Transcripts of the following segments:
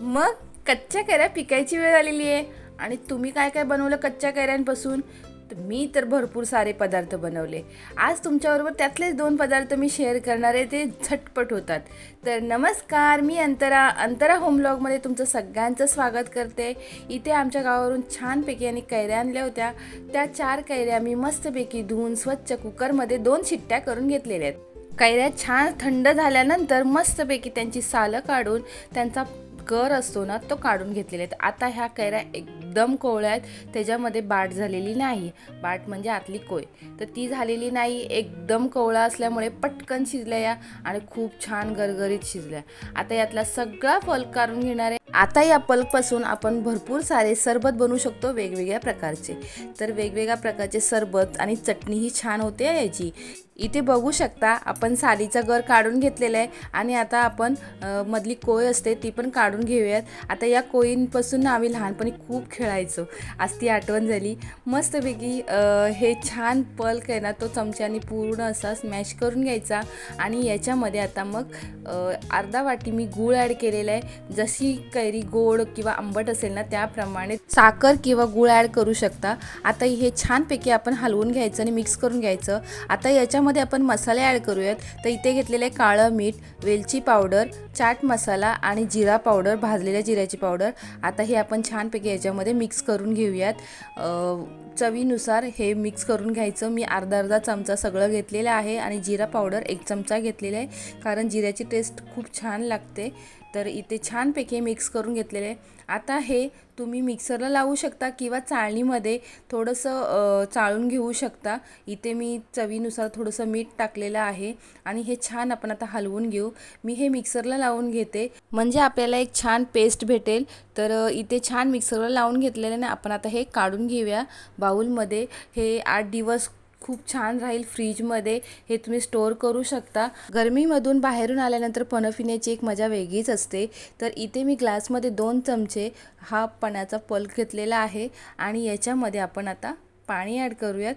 मग कच्च्या कैऱ्या पिकायची वेळ आलेली आहे. आणि तुम्ही काय काय बनवलं कच्च्या कैऱ्यांपासून? तर मी तर भरपूर सारे पदार्थ बनवले. आज तुमच्याबरोबर त्यातलेच दोन पदार्थ मी शेअर करणार आहे ते झटपट होतात. तर नमस्कार मी अंतरा अंतरा होम ब्लॉगमध्ये तुमचं सगळ्यांचं स्वागत करते. इथे आमच्या गावावरून छानपैकी आणि कैऱ्या आणल्या होत्या. त्या चार कैऱ्या मी मस्तपैकी धुवून स्वच्छ कुकरमध्ये दोन शिट्ट्या करून घेतलेल्या आहेत. कैऱ्या छान थंड झाल्यानंतर मस्तपैकी त्यांची सालं काढून त्यांचा गर असतो ना तो काढून घेतलेले आहेत. आता ह्या कैऱ्या एकदम कोवळ्या आहेत त्याच्यामध्ये बाट झालेली नाही. बाट म्हणजे आतली कोय. तर ती झालेली नाही एकदम कोवळा असल्यामुळे पटकन शिजल्या या आणि खूप छान गरगरीत शिजल्या. आता यातला सगळा फल काढून घेणार आता या पल्कपासून आपण भरपूर सारे सरबत बनवू शकतो वेगवेगळ्या प्रकारचे. तर वेगवेगळ्या प्रकारचे सरबत आणि चटणीही छान होते याची. इथे बघू शकता आपण सालीचा गर काढून घेतलेला आहे आणि आता आपण मधली कोय असते ती पण काढून घेऊयात. आता या कोयींपासून आम्ही लहानपणी खूप खेळायचो. आज ती आठवण झाली. मस्तपैकी हे छान पल्क आहे ना तो चमच्याने पूर्ण असा स्मॅश करून घ्यायचा आणि याच्यामध्ये आता मग अर्धा वाटी मी गूळ ॲड केलेला आहे. जशी कैरी गोड किंवा आंबट असेल ना त्याप्रमाणे साखर किंवा गूळ ॲड करू शकता. आता हे छानपैकी आपण हलवून घ्यायचं आणि मिक्स करून घ्यायचं. आता याच्यामध्ये आपण मसाले ॲड करूयात. तर इथे घेतलेलं आहे काळं मीठ वेलची पावडर चाट मसाला आणि जिरा पावडर भाजलेल्या जिऱ्याची पावडर. आता हे आपण छानपैकी याच्यामध्ये मिक्स करून घेऊयात. चवीनुसार हे मिक्स करून घ्यायचं. मी अर्धा अर्धा चमचा सगळं घेतलेलं आहे आणि जिरा पावडर एक चमचा घेतलेला आहे. कारण जिऱ्याची टेस्ट खूप छान लागते. तर इथे छानपैकी मिक्स करून घेतलेले आहे. आता हे तुम्ही मिक्सरला लावू शकता किंवा चाळणीमध्ये थोडंसं चाळून घेऊ शकता. इथे मी चवीनुसार थोडंसं मीठ टाकलेलं आहे आणि हे छान आपण आता हलवून घेऊ. मी हे मिक्सरला लावून घेते. म्हणजे आपल्याला एक छान पेस्ट भेटेल. तर इथे छान मिक्सरला लावून घेतलेलं ना आपण आता हे काढून घेऊया. बाउलमध्ये हे आठ दिवस खूप छान राहील फ्रीजमध्ये. हे तुम्ही स्टोअर करू शकता. गरमीमधून बाहेरून आल्यानंतर पणं पिण्याची एक मजा वेगळीच असते. तर इथे मी ग्लासमध्ये दोन चमचे हा पण्याचा पल्क घेतलेला आहे आणि याच्यामध्ये आपण आता पाणी ॲड करूयात.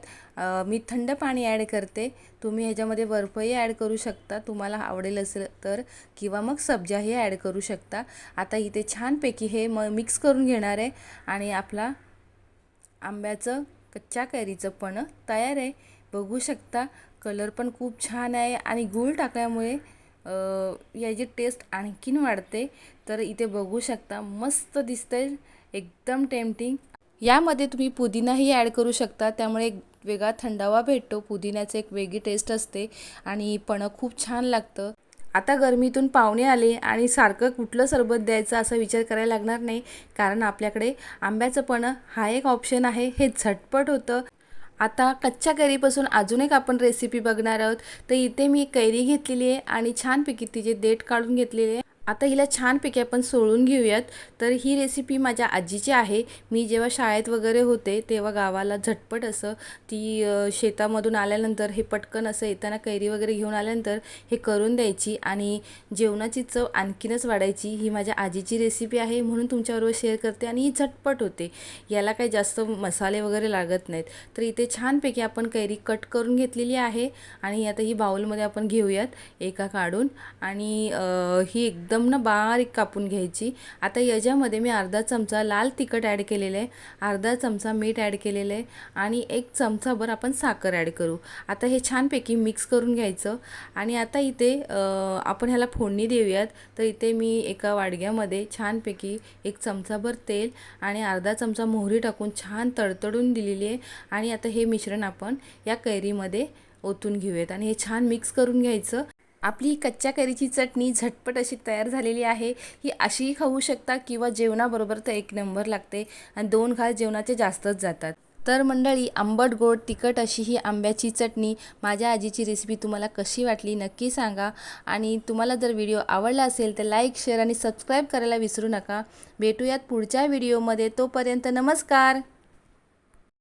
मी थंड पाणी ॲड करते. तुम्ही ह्याच्यामध्ये बर्फही ॲड करू शकता. तुम्हाला आवडेल असेल तर किंवा मग सब्जाही ॲड करू शकता. आता इथे छानपैकी हे म मिक्स करून घेणार आहे आणि आपला आंब्याचं कच्च्या कैरीचं पण तयार आहे. बघू शकता कलर पण खूप छान आहे आणि गूळ टाकल्यामुळे याची टेस्ट आणखीन वाढते. तर इथे बघू शकता मस्त दिसतंय एकदम टेम्पटिंग यामध्ये तुम्ही पुदिनाही ॲड करू शकता. त्यामुळे एक वेगळा थंडावा भेटतो. पुदिन्याचं एक वेगळी टेस्ट असते आणि पणं खूप छान लागतं. आता गरमीतून पाहुणे आले आणि सारखं कुठलं सरबत द्यायचं असा विचार करायला लागणार नाही कारण आपल्याकडे आंब्याचं पण हा एक ऑप्शन आहे. हे झटपट होतं. आता कच्च्या कैरीपासून अजून एक आपण रेसिपी बघणार आहोत. तर इथे मी कैरी घेतलेली आहे आणि छानपैकी तिचे देठ काढून घेतलेले आहे. आता हिला छानपैकी आपण सोळून घेऊयात. तर ही रेसिपी माझ्या आजीची आहे. मी जेव्हा शाळेत वगैरे होते तेव्हा गावाला झटपट असं ती शेतामधून आल्यानंतर हे पटकन असं येताना कैरी वगैरे घेऊन आल्यानंतर हे करून द्यायची आणि जेवणाची चव आणखीनच वाढायची. ही माझ्या आजीची रेसिपी आहे म्हणून तुमच्याबरोबर शेअर करते आणि ही झटपट होते. याला काही जास्त मसाले वगैरे लागत नाहीत. तर इथे छानपैकी आपण कैरी कट करून घेतलेली आहे आणि आता ही बाऊलमध्ये आपण घेऊयात एका काढून आणि ही एकदम ना बारीक कापून घ्यायची. आता याच्यामध्ये मी अर्धा चमचा लाल तिखट ॲड केलेलं आहे. अर्धा चमचा मीठ ॲड केलेलं आहे. आणि एक चमचाभर आपण साखर ॲड करू. आता हे छानपैकी मिक्स करून घ्यायचं. आणि आता इथे आपण ह्याला फोडणी देऊयात. तर इथे मी एका वाडग्यामध्ये छानपैकी एक चमचाभर तेल आणि अर्धा चमचा मोहरी टाकून छान तडतडून दिलेली आहे. आणि आता हे मिश्रण आपण या कैरीमध्ये ओतून घेऊयात. आणि हे छान मिक्स करून घ्यायचं. आपली कच्च्या कैरीची चटणी झटपट अशी तयार झालेली आहे. ही अशीही खाऊ शकता किंवा जेवणाबरोबर तर एक नंबर लागते आणि दोन घास जेवणाचे जास्तच जातात. तर मंडळी आंबट गोड तिखट अशी ही आंब्याची चटणी माझ्या आजीची रेसिपी तुम्हाला कशी वाटली नक्की सांगा. आणि तुम्हाला जर व्हिडिओ आवडला असेल तर लाईक शेअर आणि सबस्क्राईब करायला विसरू नका. भेटूयात पुढच्या व्हिडिओमध्ये तोपर्यंत नमस्कार!